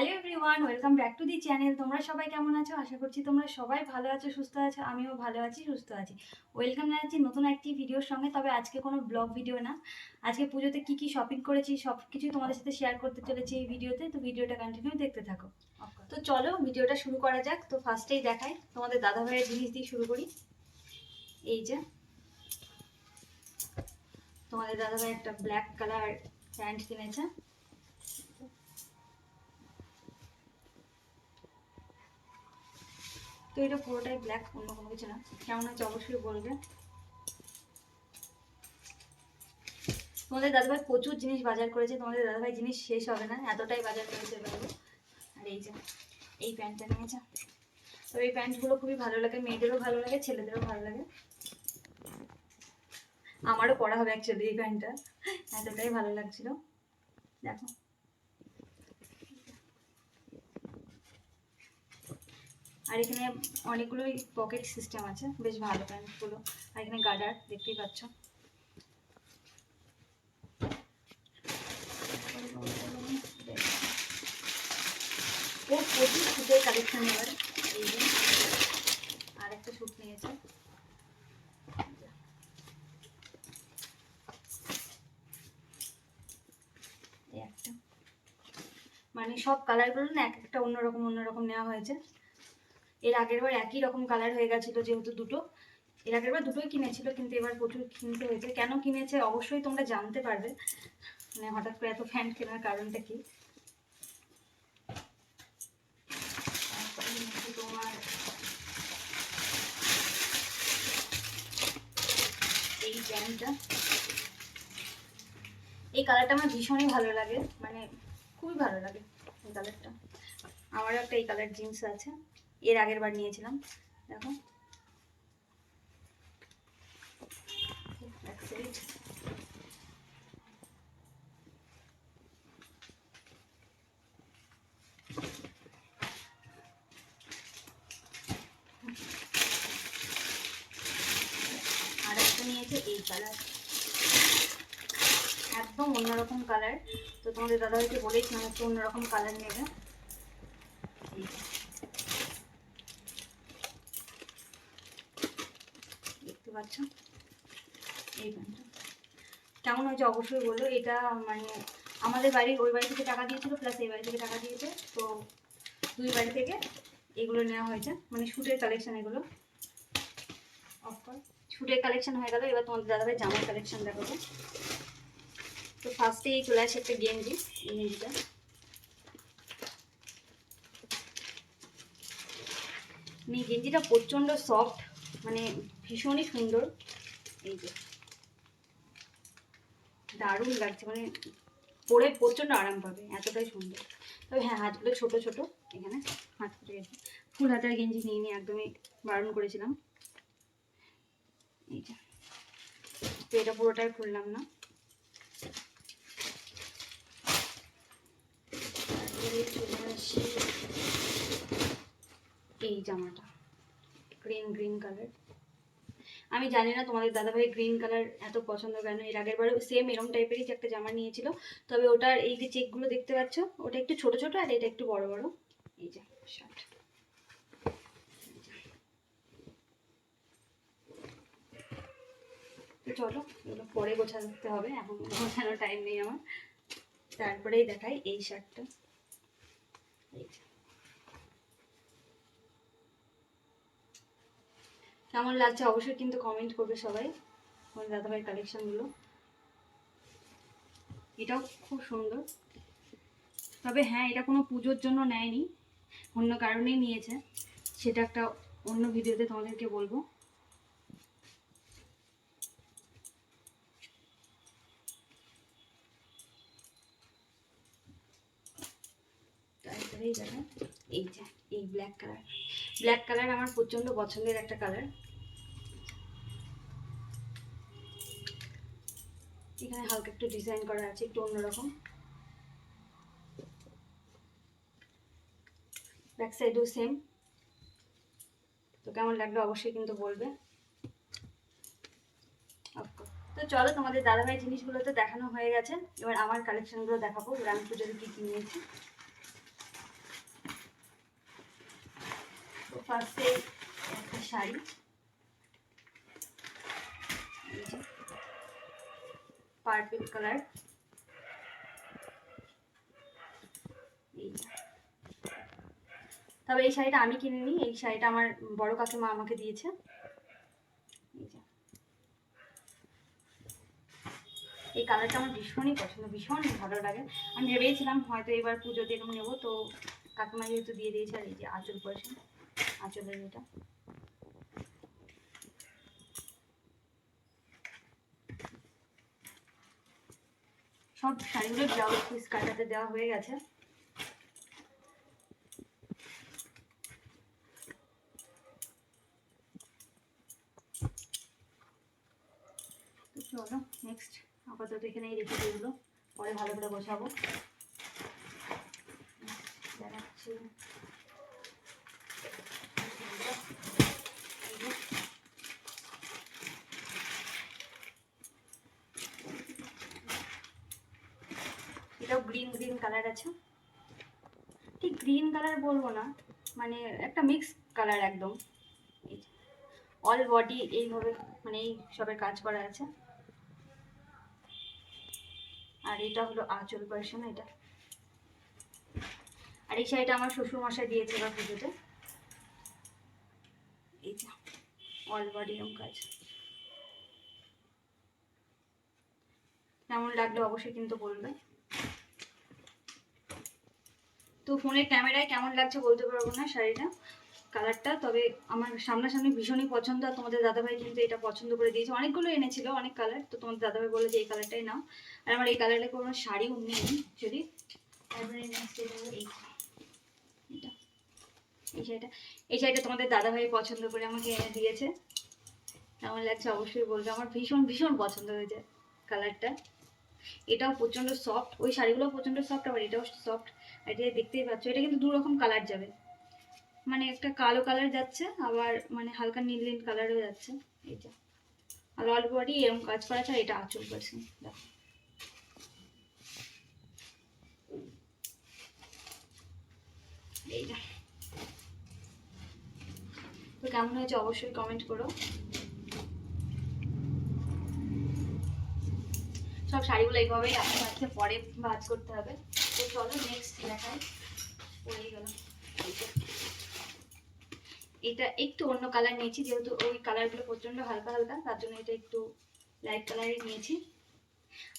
Hello everyone welcome back to the channel তোমরা সবাই কেমন আছো? আশা করছি তোমরা সবাই ভালো আছো, সুস্থ আছো, আমিও ভালো আছি, সুস্থ আছি। ওয়েলকাম জানাচ্ছি নতুন একটি ভিডিওর সঙ্গে। তবে আজকে কোনো ব্লগ ভিডিও না। আজকে পুজোতে কি কি শপিং করেছি সব কিছুই তোমাদের সাথে শেয়ার করতে চলেছি এই ভিডিওতে তো ভিডিওটা কন্টিনিউ দেখতে থাকো। তো চলো ভিডিওটা শুরু করা যাক। তো ফার্স্টেই দেখাই। তোমাদের দাদা ভাইয়ের জিনিস দিয়ে শুরু করি। এই যে। তোমাদের দাদা ভাই একটা ব্ল্যাক কালার প্যান্ট কিনেছে। তো এটা পুরোটাই ব্ল্যাক অন্য কোনো কিছু না। কেমন হচ্ছে অবশ্যই বলবে। তোমাদের দাদাভাই প্রচুর জিনিস বাজার করেছে, তোমাদের দাদাভাই জিনিস শেষ হবে না, এতটাই বাজার করেছে বাইরে আর এই যে, এই প্যান্টটা নিয়েছে। তো এই প্যান্টগুলো খুবই ভালো লাগে, মেয়েদেরও ভালো লাগে, ছেলেদেরও ভালো লাগে। আমারও পরা হবে অ্যাকচুয়ালি এই প্যান্টটা, এতটাই ভালো লাগছিল। দেখো। আর এখানে অনেকগুলোই পকেট সিস্টেম আছে, বেশ ভালো প্যান্টগুলো আর এখানে গার্ডার দেখতেই পাচ্ছ। ও, প্রচুর সুটের কালেকশন এবার, এই যে। আর একটা শ্যুট নিয়েছে। মানে সব কালারগুলো না এক একটা অন্যরকম অন্যরকম নেওয়া হয়েছে। এর আগের বার একই রকম কালার হয়ে গেছিল যেহেতু দুটো। এর আগের বার দুটোই কিনেছিল, কিন্তু এবার প্রচুর কিনতে হয়েছে। কেন কিনেছে অবশ্যই তোমরা জানতে পারবে। মানে হঠাৎ করে এত ফ্যান কেনার কারণটা কি? তোমার এই এই কালারটা আমার ভীষণই ভালো লাগে। মানে খুবই ভালো লাগে এই কালারটা আমারও একটা এই কালার জিন্স আছে। এর আগের বার নিয়েছিলাম। দেখো। আর একটা নিয়েছে এই কালার একদম অন্যরকম কালার তো তোমাদের দাদাভাইকে বলেছিলাম একটু অন্যরকম কালার নেবে এই যে। দেখতে পাচ্ছ এই প্যান্টটা কেমন হয়েছে? অবশ্যই বলল। এটা মানে আমাদের বাড়ির ওই বাড়ি থেকে টাকা দিয়েছিল প্লাস এই বাড়ি থেকে টাকা দিয়েছে। তো দুই বাড়ি থেকে এগুলো নেওয়া হয়েছে। মানে শুটের কালেকশন এগুলো। অফকোর্স শুটের কালেকশন হয়ে গেল। এবার তোমাদের দাদাভাই জামার কালেকশন দেখাবো। তো ফার্স্টেই চলে আসে একটা গেঞ্জি এই গেঞ্জিটা মানে গেঞ্জিটা প্রচণ্ড সফট মানে ভীষণই সুন্দর। এই যে। দারুণ লাগছে মানে পরে প্রচণ্ড আরাম পাবে, এতটাই সুন্দর। তবে হ্যাঁ হাতগুলো ছোট ছোট, এখানে হাত ফুটে গেছে। ফুল হাতের গেঞ্জি নিয়ে নিয়ে একদমই বারণ করেছিলাম। এই যে। তো এটা পুরোটাই খুললাম না। এই জামাটা। গ্রিন গ্রিন কালার আমি জানি না তোমাদের দাদাভাই গ্রিন কালার এত পছন্দ কেন? এর আগের বারেও সেম এরম টাইপেরই যে একটা জামা নিয়েছিল। তবে ওটার এই যে চেকগুলো দেখতে পাচ্ছ, ওটা একটু ছোট ছোট আর এটা একটু বড় বড়। এই যে শার্ট চলো, এগুলো পরে গোছাতে হবে, এখন গোছানোর টাইম নেই আমার। তারপরেই দেখাই এই শার্টটা এই যে। কেমন লাগছে অবশ্যই কিন্তু কমেন্ট করবে সবাই। আমার দাদাভাইয়ের কালেকশানগুলো এটাও খুব সুন্দর। তবে হ্যাঁ এটা কোনো পুজোর জন্য নেয়নি। অন্য কারণেই নিয়েছে। সেটা একটা অন্য ভিডিওতে তোমাদেরকে বলব তারপরেই দেখেন এই যে এই ব্ল্যাক কালার ব্ল্যাক কালার আমার প্রচণ্ড পছন্দের একটা কালার এখানে হালকা একটু ডিজাইন করা আছে, একটু অন্যরকম। ব্যাক সাইডেও সেম তো কেমন লাগল অবশ্যই কিন্তু বলবে। তো চলো তোমাদের দাদাভাই জিনিসগুলো তো দেখানো হয়ে গেছে। এবার আমার কালেকশনগুলো দেখাবো। রাম পুজোর কী কী নিয়েছি। তো ফার্স্টে একটা শাড়ি। Purple colour. তবে এই শাড়িটা আমি কিনিনি, এই শাড়িটা আমার বড় কাকিমা আমাকে দিয়েছে। এই কালারটা আমার ভীষণই পছন্দ, ভীষণ ভালো লাগে। আমি ভেবেছিলাম হয়তো এবার পুজোতে এরকম নেব, তো কাকিমা যেহেতু দিয়ে দিয়েছে আর এই যে আঁচল পয়সা আঁচলের এটা। সব শাড়িগুলো ব্লাউজ পিস কাটাতে দেওয়া হয়ে গেছে। চলো নেক্সট আপাতত এখানেই রেখে দিই পরে ভালো করে বসাবো দেখাচ্ছি এই যে। এটাও গ্রিন গ্রিন কালার আছে? ঠিক গ্রিন কালার বলব না মানে একটা মিক্স কালার একদম। অল বডি এইভাবে মানে এই সবের কাজ করা আছে। আর এটা হলো আঁচল পার্সন এটা? আর এই শাড়িটা আমার শ্বশুর মশাই দিয়েছে এবার পুজোতে। এই যে অল বডি এরকম কাজ। কেমন লাগল অবশ্যই কিন্তু বলবে তো ফোনের ক্যামেরায় কেমন লাগছে বলতে পারব না শাড়িটা, কালারটা, তবে আমার সামনাসামনি ভীষণই পছন্দ, আর তোমাদের দাদাভাই কিন্তু এটা পছন্দ করে দিয়েছে। অনেকগুলো এনেছিল, অনেক কালার, তো তোমাদের দাদাভাই বলে যে এই কালারটাই নাও। আর আমার এই কালারটা কোনো শাড়িও নেই যদি তারপরে এই এটা, এই শাড়িটা এই শাড়িটা তোমাদের দাদাভাই পছন্দ করে আমাকে এনে দিয়েছে। কেমন লাগছে অবশ্যই বলবে, আমার ভীষণ ভীষণ পছন্দ হয়েছে কালারটা। এটাও প্রচণ্ড সফট ওই শাড়িগুলো প্রচণ্ড সফট আবার এটাও সফট এটা দেখতেই পাচ্ছ, এটা কিন্তু দু রকম কালার যাবে। মানে একটা কালো কালার যাচ্ছে, আবার মানে হালকা নীল নীল কালারও যাচ্ছে এইটা আর অল বডি এরকম কাজ করা আর এটা আঁচল দেখো। এইটা তো কেমন হয়েছে অবশ্যই কমেন্ট করো। সব শাড়িগুলো এইভাবেই রাখতে পরে ভাজ করতে হবে। চলো নেক্সট দেখাই। গেল এটা একটু অন্য কালার নিয়েছি, যেহেতু ওই কালারগুলো প্রচণ্ড হালকা হালকা, তার জন্য এটা একটু লাইট কালারই নিয়েছি।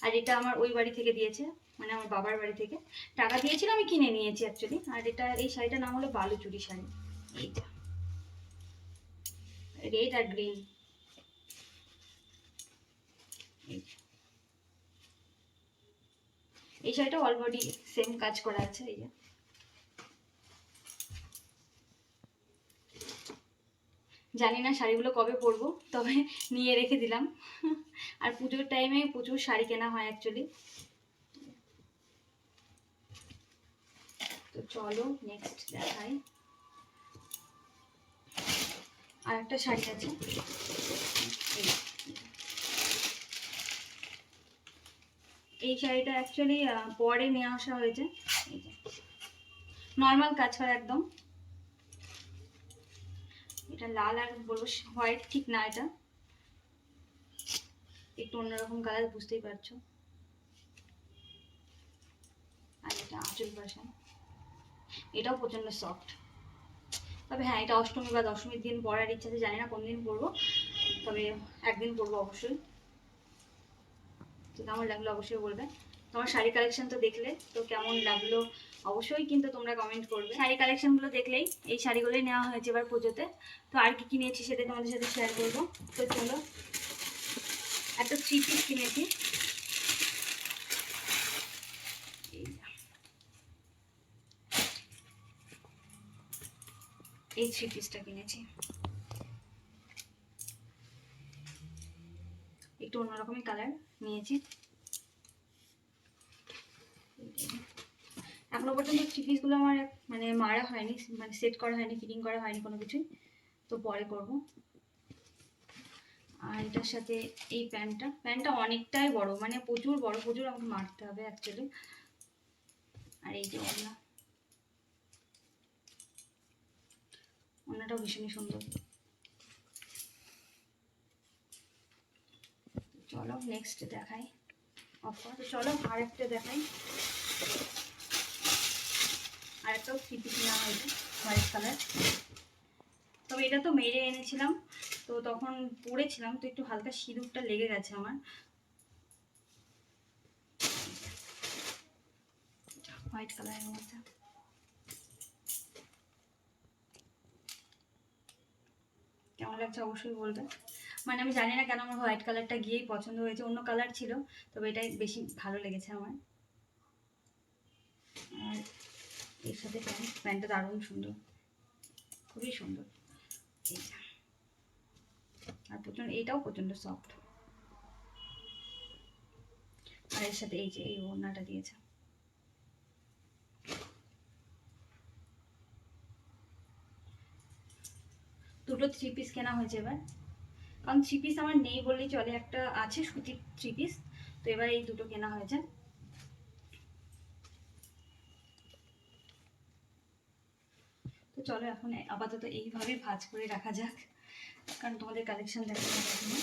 আর এটা আমার ওই বাড়ি থেকে দিয়েছে মানে আমার বাবার বাড়ি থেকে। টাকা দিয়েছিল, আমি কিনে নিয়েছি অ্যাকচুয়ালি আর এটা, এই শাড়িটার নাম হলো বালুচুরি শাড়ি। এইটা। রেড আর গ্রিন এই শাড়িটা অলরেডি সেম কাজ করা আছে, এই যে। জানি না শাড়িগুলো কবে পরবো, তবে নিয়ে রেখে দিলাম। আর পুজোর টাইমে প্রচুর শাড়ি কেনা হয় অ্যাকচুয়ালি তো চলো নেক্সট দেখাই। আর একটা শাড়ি আছে। এই। শাড়িটা অ্যাকচুয়ালি পরে নিয়ে আসা হয়েছে। নর্মাল কাজ করা একদম। এটা লাল আর বলব হোয়াইট ঠিক না এটা। একটু অন্যরকম কালার বুঝতেই পারছ। আর এটা আঁচল পাশা এটাও প্রচণ্ড সফট তবে হ্যাঁ এটা অষ্টমী বা দশমীর দিন পরার ইচ্ছা আছে জানি না কোন দিন পরবো। তবে একদিন পরবো অবশ্যই। তো কেমন লাগল অবশ্যই বলবে তোমার শাড়ি কালেকশন তো দেখলে, তো কেমন লাগল অবশ্যই কিন্তু তোমরা কমেন্ট করবে। শাড়ি কালেকশনগুলো দেখলেই এই শাড়িগুলোই নেওয়া হয়েছে এবার পুজোতে। তো আর কি কিনেছি সেটা তোমাদের সাথে শেয়ার করব। তো চলো এত থ্রি পিস কিনেছি। এই থ্রি পিসটা কিনেছি। একটু অন্যরকমই কালার নিয়েছি। এখনও পর্যন্ত থ্রি পিসগুলো আমার মানে মারা হয়নি মানে সেট করা হয়নি ফিটিং করা হয়নি কোনো কিছুই। তো পরে করব। আর এটার সাথে এই প্যান্টটা প্যান্টটা অনেকটাই বড় মানে প্রচুর বড়, প্রচুর আমাকে মারতে হবে অ্যাকচুয়ালি আর এই যে ওড়নাটা ভীষণই সুন্দর। চলো নেক্সট দেখাই। অফার চলো আরেকটা দেখাই। আরেকটাও থ্রি পিস নেওয়া হয়েছে হোয়াইট কালার তবে এটা তো মেরে এনেছিলাম, তো তখন পরেছিলাম, তো একটু হালকা সিঁদুরটা লেগে গেছে আমার। হোয়াইট কালারের মধ্যে। কেমন লাগছে অবশ্যই বলবে। মানে আমি জানি না কেন আমার হোয়াইট কালারটা গিয়েই পছন্দ হয়েছে, অন্য কালার ছিল, তবে এটাই বেশি ভালো লেগেছে আমার। আর এর সাথে প্যান্ট, প্যান্টটা দারুণ সুন্দর, খুবই সুন্দর। আর প্রচণ্ড, এটাও প্রচণ্ড সফট আর এর সাথে এই যে, এই ওড়নাটা দিয়েছে। দুটো থ্রি পিস কেনা হয়েছে এবার। কারণ থ্রি পিস আমার নেই বললেই চলে, একটা আছে সুতির থ্রি পিস তো এবার এই দুটো কেনা হয়েছে তো চলো এখন আপাতত এইভাবে ভাজ করে রাখা যাক, কারণ তোমাদের কালেকশন প্রথমে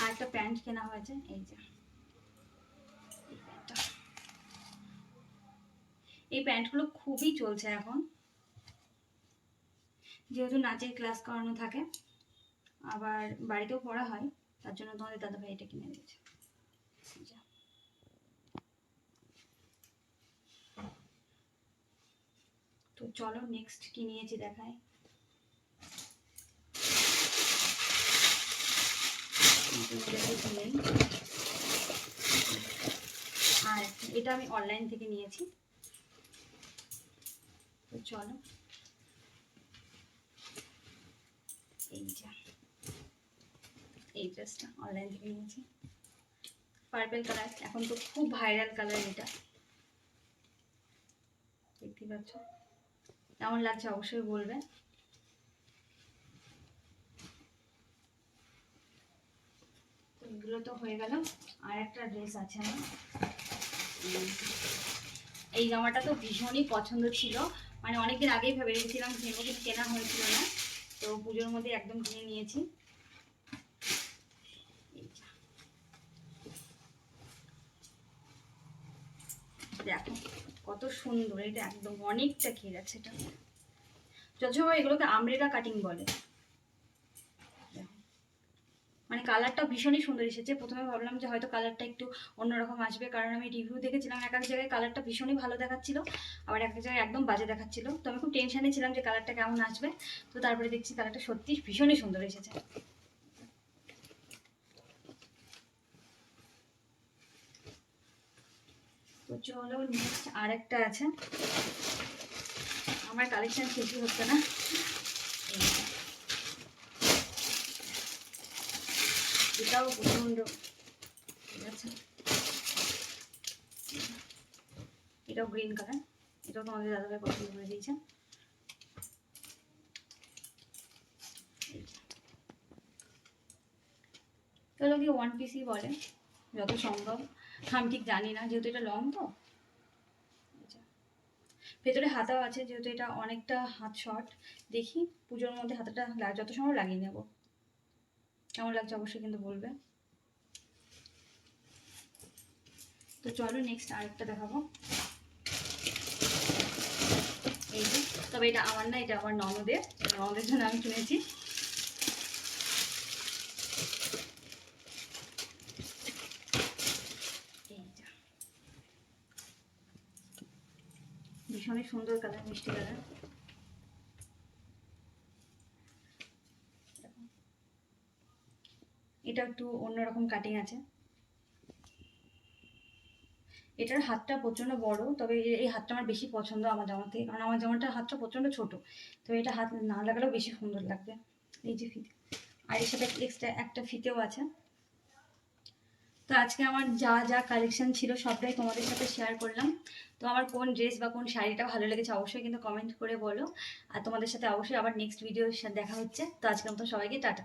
আর একটা প্যান্ট কেনা হয়েছে, এই যে। এই প্যান্টগুলো খুবই চলছে এখন। যেহেতু নাচের ক্লাস করানো থাকে, আবার বাড়িতেও পড়া হয়, তার জন্য তোমাদের দাদাভাই এটা কিনে দিয়েছে। তো চলো নেক্সট কি নিয়েছি দেখাই। আর এটা আমি অনলাইন থেকে নিয়েছি। তো চলো। এই যা ড্রেসটা অনলাইন থেকে নিয়েছি। পার্পেল কালার এখন তো খুব ভাইরাল কালার এটা। দেখতেই পাচ্ছ? কেমন লাগছে অবশ্যই বলবে। তো এগুলো তো হয়ে গেল। আর একটা ড্রেস আছে আমার। এই জামাটা তো ভীষণই পছন্দ ছিল। মানে অনেকদিন আগেই ভেবে রেখেছিলাম কিন্তু কেনা হয়েছিল না। তো পুজোর মধ্যে একদম কিনে নিয়েছি দেখো, কত সুন্দর, এটা একদম অনেকটা খেয়ে আছে এটা যথেষ্ট এগুলোকে আমরেলা কাটিং বলে। মানে কালারটা ভীষণই সুন্দর এসেছে। প্রথমে ভাবলাম যে হয়তো কালারটা একটু অন্যরকম আসবে, কারণ আমি রিভিউ দেখেছিলাম এক এক জায়গায় কালারটা ভীষণই ভালো দেখাচ্ছিল, আবার এক এক জায়গায় একদম বাজে দেখাচ্ছিল। তো আমি খুব টেনশানে ছিলাম যে কালারটা কেমন আসবে। তো তারপরে দেখছি কালারটা সত্যি ভীষণই সুন্দর এসেছে। চলো নেক্সট আরেকটা আছে। আমার কালেকশন শেষই হচ্ছে না। এটাও প্রচণ্ড ঠিক আছে এটাও গ্রিন কালার এটাও তোমাদের দাদাভাই পছন্দ করে দিয়েছে এই যে। কি ওয়ান পিসই বলে যত সম্ভব আমি ঠিক জানি না যেহেতু এটা লং তো ভেতরে হাতাও আছে, যেহেতু এটা অনেকটা হাত শর্ট দেখি, পুজোর মধ্যে হাতাটা যত সময় লাগিয়ে নেব। কেমন লাগছে অবশ্যই কিন্তু বলবে। তো চলো নেক্সট আরেকটা দেখাবো। এই যে, তবে এটা আমার না, এটা আমার ননদের ননদের জন্য আমি কিনেছি। ভীষণই সুন্দর কালার মিষ্টি কালার এটা একটু অন্যরকম কাটিং আছে। এটার হাতটা প্রচণ্ড বড়, তবে এই হাতটা আমার বেশি পছন্দ আমার জামা থেকে, কারণ আমার জামাটার হাতটা প্রচণ্ড ছোট, তো এটা হাত না লাগালেও বেশি সুন্দর লাগবে। এই যে ফিতে, আর এর সাথে এক্সট্রা একটা ফিতেও আছে। তো আজকে আমার যা যা কালেকশন ছিল সবটাই তোমাদের সাথে শেয়ার করলাম। তো আমার কোন ড্রেস বা কোন শাড়িটা ভালো লেগেছে অবশ্যই কিন্তু কমেন্ট করে বলো। আর তোমাদের সাথে অবশ্যই আবার নেক্সট ভিডিওর সাথে দেখা হচ্ছে। তো আজকের মতো সবাইকে টাটা।